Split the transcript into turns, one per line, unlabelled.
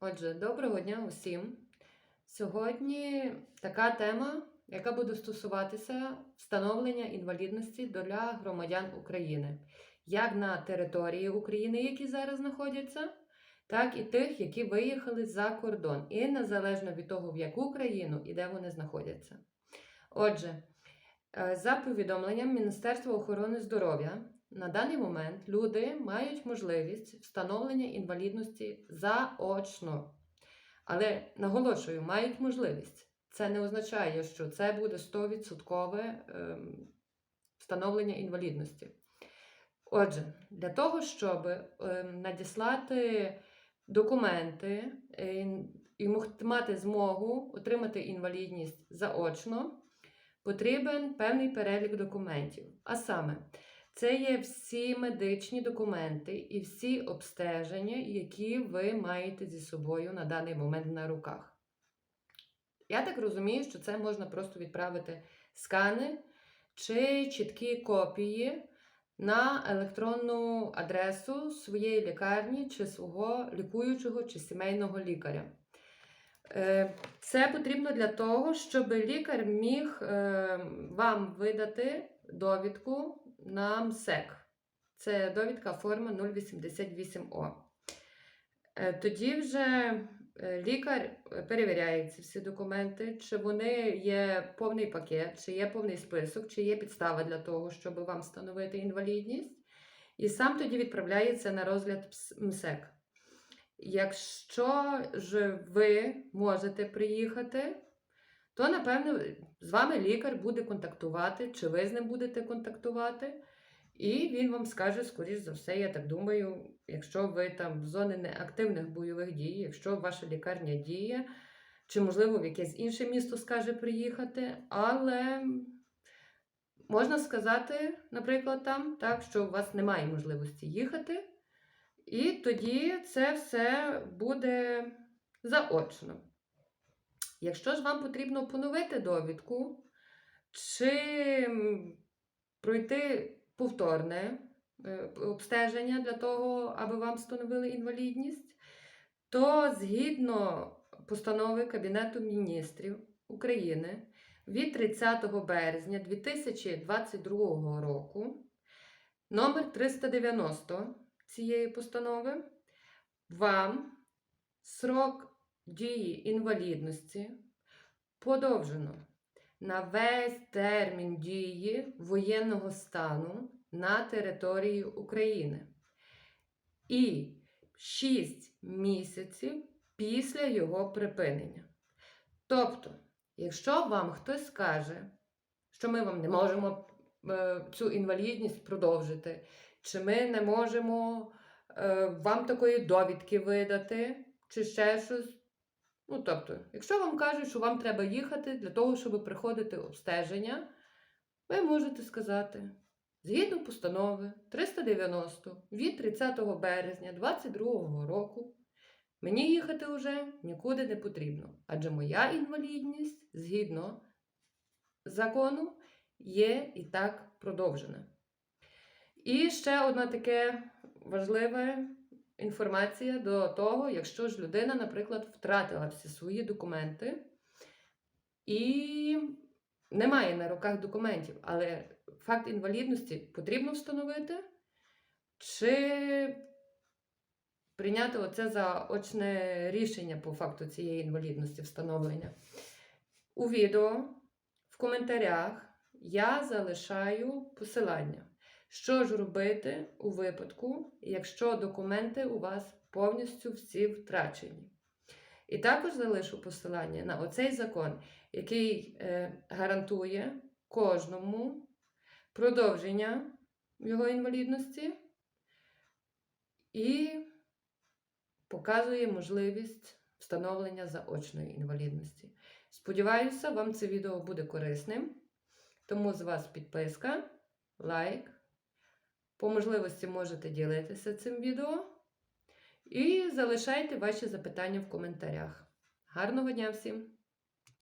Отже, доброго дня усім. Сьогодні така тема, яка буде стосуватися встановлення інвалідності для громадян України, як на території України, які зараз знаходяться, так і тих, які виїхали за кордон, і незалежно від того, в яку країну і де вони знаходяться. Отже, е, за повідомленням Міністерства охорони здоров'я, на даний момент люди мають можливість встановлення інвалідності заочно. Але наголошую, мають можливість. Це не означає, що це буде 100% ем, встановлення інвалідності. Отже, для того, щоб ем, надіслати документи і мати змогу отримати інвалідність заочно, потрібен певний перелік документів. А саме, це є всі медичні документи і всі обстеження, які ви маєте зі собою на даний момент на руках. Я так розумію, що це можна просто відправити скани чи чіткі копії на електронну адресу своєї лікарні чи свого лікуючого чи сімейного лікаря. Е, Це потрібно для того, щоб лікар міг е, вам видати довідку на МСЕК. Це довідка форма 088О. Е, Тоді вже е, лікар перевіряє ці всі документи, чи вони є повний пакет, чи є повний список, чи є підстава для того, щоб вам встановити інвалідність. І сам тоді відправляється на розгляд МСЕК. Якщо ж ви можете приїхати, то напевно з вами лікар буде контактувати, чи ви з ним будете контактувати, і він вам скаже, скоріш за все, я так думаю, якщо ви там в зоні неактивних бойових дій, якщо ваша лікарня діє, чи, можливо, в якесь інше місто скаже приїхати, але можна сказати, наприклад, там, так, що у вас немає можливості їхати, і тоді це все буде заочно. Якщо ж вам потрібно поновити довідку, чи пройти повторне е, обстеження для того, аби вам встановили інвалідність, то згідно постанови Кабінету міністрів України від 30 березня 2022 року, номер 390 цієї постанови, вам срок дії інвалідності подовжено на весь термін дії воєнного стану на території України і 6 місяців після його припинення. Тобто, якщо вам хтось скаже, що ми вам не можемо е, цю інвалідність продовжити, чи ми не можемо е, вам такої довідки видати, чи ще щось. Ну, тобто, якщо вам кажуть, що вам треба їхати для того, щоб приходити обстеження, ви можете сказати, згідно постанови 390 від 30 березня 2022 року, мені їхати вже нікуди не потрібно, адже моя інвалідність згідно закону є і так продовжена. І ще одна таке важливе інформація до того, якщо ж людина, наприклад, втратила всі свої документи і немає на руках документів, але факт інвалідності потрібно встановити, чи прийняти оце заочне рішення по факту цієї інвалідності встановлення. У відео в коментарях я залишаю посилання. Що ж робити у випадку, якщо документи у вас повністю всі втрачені? І також залишу посилання на оцей закон, який е, гарантує кожному продовження його інвалідності і показує можливість встановлення заочної інвалідності. Сподіваюся, вам це відео буде корисним. Тому з вас підписка, лайк. По можливості можете ділитися цим відео. І залишайте ваші запитання в коментарях. Гарного дня всім!